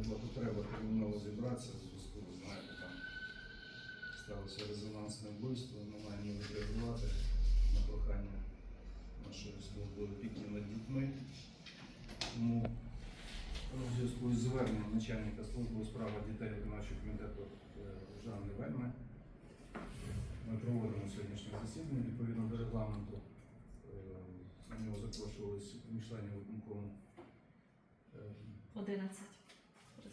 виникла потреба терміново зібратися в зв'язку, ви знаєте, там сталося резонансне вбивство, ми маємо відреагувати на прохання нашої служби опіки над дітьми. Тому у зв'язку із зверненням начальника служби у справах дітей виконавчого комітету е, Жанни Вельми ми проводимо сьогоднішнє засідання відповідно до регламенту. Е, На нього запрошувалися членів виконкому. Е, 11.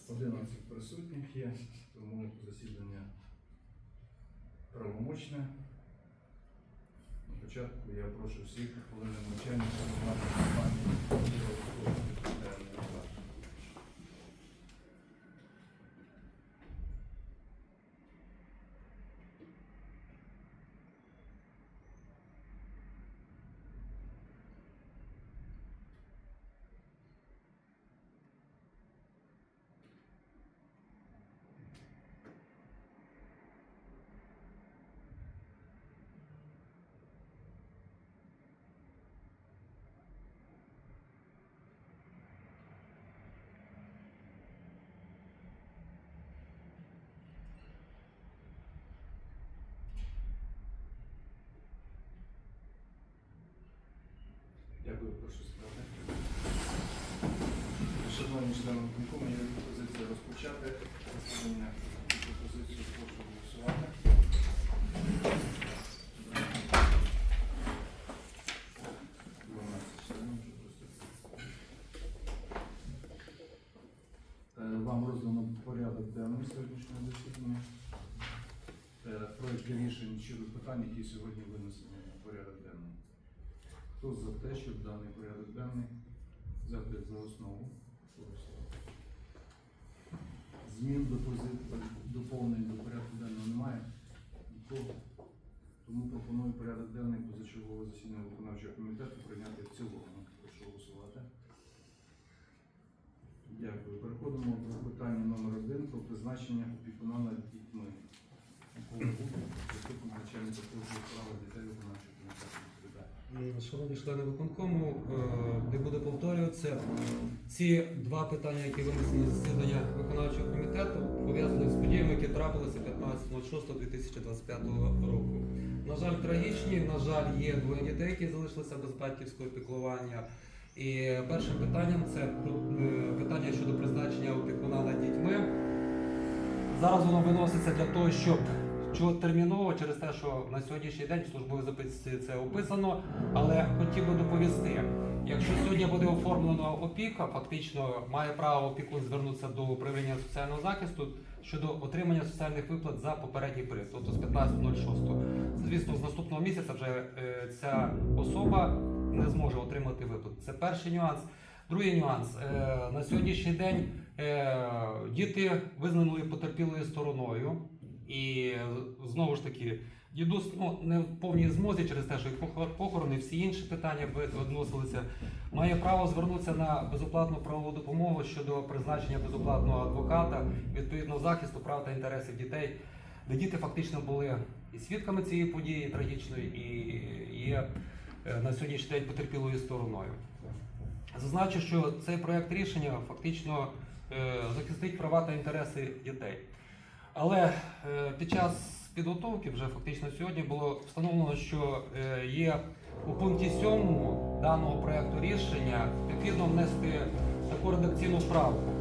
11 присутніх є, тому засідання правомочне. На початку я прошу всіх хвилини мовчання Дякую, прошу сказати. Шановні члени виконкому, є пропозиція розпочати засідання. Пропозицію прошу голосувати. Е, Вам роздано порядок денний сьогоднішнього засідання. Е, Проект рішень щодо питань, які сьогодні винесені на порядок денний. Хто за те, щоб даний порядок денний взяти за основу? Змін до доповнень до порядку денного немає. Нікого. Тому пропоную порядок денний позачергового засідання виконавчого комітету прийняти в цілому. Прошу голосувати. Дякую. Переходимо до питання номер один про призначення опікуна над дітьми. Заступник начальника служби справи дітей виконавчого комітету Шановні члени виконкому, е, не буду повторюватися. Ці два питання, які винесені з засідання виконавчого комітету, пов'язані з подіями, які трапилися 15.06.2025 року. На жаль, трагічні. На жаль, є двоє дітей, які залишилися без батьківського піклування. І першим питанням це е, питання щодо призначення опікуна над дітьми. Зараз воно виноситься для того, щоб чого терміново через те, що на сьогоднішній день в службовій записці це описано, але хотів би доповісти. Якщо сьогодні буде оформлена опіка, фактично має право опікун звернутися до управління соціального захисту щодо отримання соціальних виплат за попередній період, тобто з 15.06. Звісно, з наступного місяця вже е, ця особа не зможе отримати виплат. Це перший нюанс. Другий нюанс. Е, на сьогоднішній день е, діти визнані потерпілою стороною. І знову ж таки, дідусь ну, не в повній змозі через те, що похорони, всі інші питання відносилися, має право звернутися на безоплатну правову допомогу щодо призначення безоплатного адвоката, відповідно захисту прав та інтересів дітей, де діти фактично були і свідками цієї події трагічної, і є е, на сьогоднішній день потерпілою стороною. Зазначу, що цей проект рішення фактично е, захистить права та інтереси дітей. Але е, під час підготовки, вже фактично сьогодні, було встановлено, що е, є у пункті 7 даного проекту рішення необхідно внести таку редакційну правку.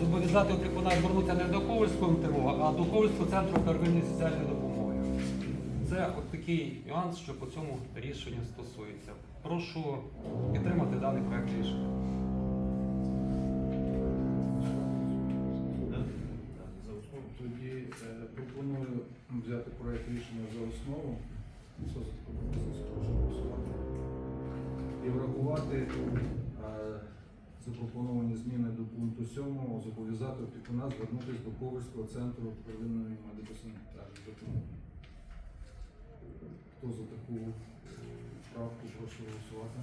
Зобов'язати опікуна звернутися не до Ковальського МТО, а до Ковальського центру первинної соціальної допомоги. Це от такий нюанс, що по цьому рішенню стосується. Прошу підтримати даний проект рішення. Проект за основу. І врахувати е, запропоновані зміни до пункту 7 зобов'язати опікуна звернутися до Ковальського центру первинної медико-санітарної допомоги. Хто за таку е, правку прошу голосувати?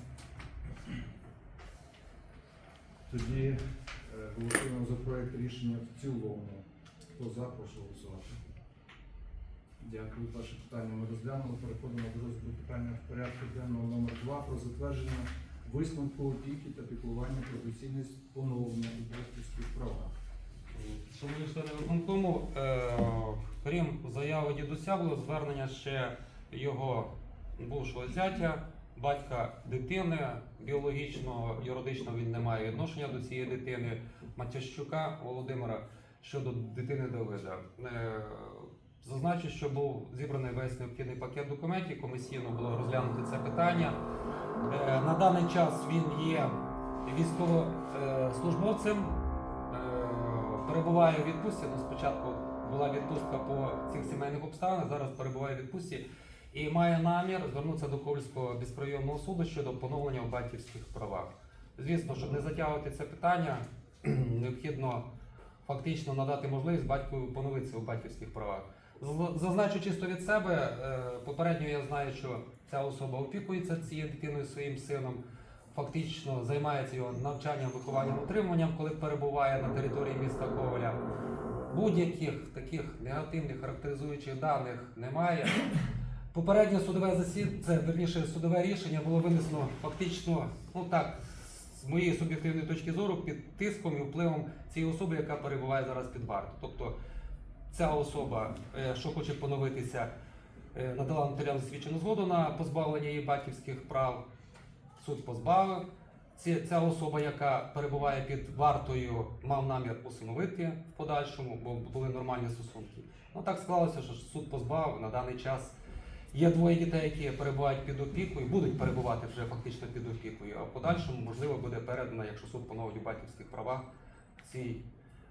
Тоді е, голосуємо за проект рішення в цілому. Хто за, прошу голосувати. Дякую. Перше питання ми розглянули. Переходимо до розгляду питання в порядку денного номер 2 про затвердження висновку опіки та піклування про доцільність поновлення у батьківських правах. Шановні члени виконкому, е, крім заяви дідуся, було звернення ще його бувшого зятя, батька дитини біологічного, юридично він не має відношення до цієї дитини, Матящука Володимира щодо дитини Давида. Е, Зазначу, що був зібраний весь необхідний пакет документів, комісійно було розглянути це питання. Е, На даний час він є військовослужбовцем, е, перебуває у відпустці. Ну, спочатку була відпустка по цих сімейних обставинах, зараз перебуває у відпустці і має намір звернутися до Ковальського безприйомного суду щодо поновлення у батьківських правах. Звісно, щоб не затягувати це питання, необхідно фактично надати можливість батьку поновитися у батьківських правах. З- Зазначу чисто від себе, е, попередньо я знаю, що ця особа опікується цією дитиною своїм сином, фактично займається його навчанням, вихованням, утримуванням, коли перебуває на території міста Коваля. Будь-яких таких негативних характеризуючих даних немає. Попереднє судове засід... це верніше судове рішення було винесено фактично, ну так, з моєї суб'єктивної точки зору, під тиском і впливом цієї особи, яка перебуває зараз під вартою. Тобто ця особа, е, що хоче поновитися, е, надала нотаріально засвідчену згоду на позбавлення її батьківських прав. Суд позбавив. Ця особа, яка перебуває під вартою, мав намір усиновити в подальшому, бо були нормальні стосунки. Ну так склалося, що суд позбавив на даний час. Є двоє дітей, які перебувають під опікою, будуть перебувати вже фактично під опікою, а в подальшому можливо буде передано, якщо суд поновить у батьківських правах цій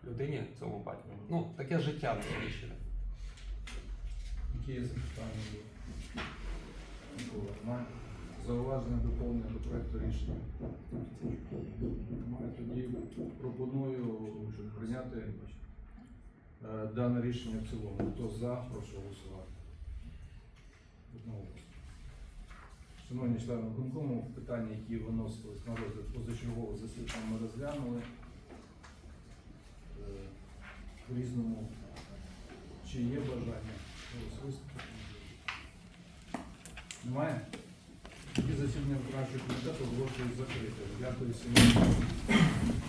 людині, цьому батьку. Ну таке життя на сьогоднішній день. Які є запитання до Микола? Немає? Зауваження доповнення до проекту рішення? Немає. Тоді пропоную щоб прийняти е, дане рішення в цілому. Хто за, прошу голосувати. Одноголосно. Шановні члени виконкому, питання, які виносились на розгляд позачергового засідання, ми розглянули. Е, В різному чи є бажання особисто? Немає? Тоді засідання виконавчого комітету оголошую закрите. Дякую всім.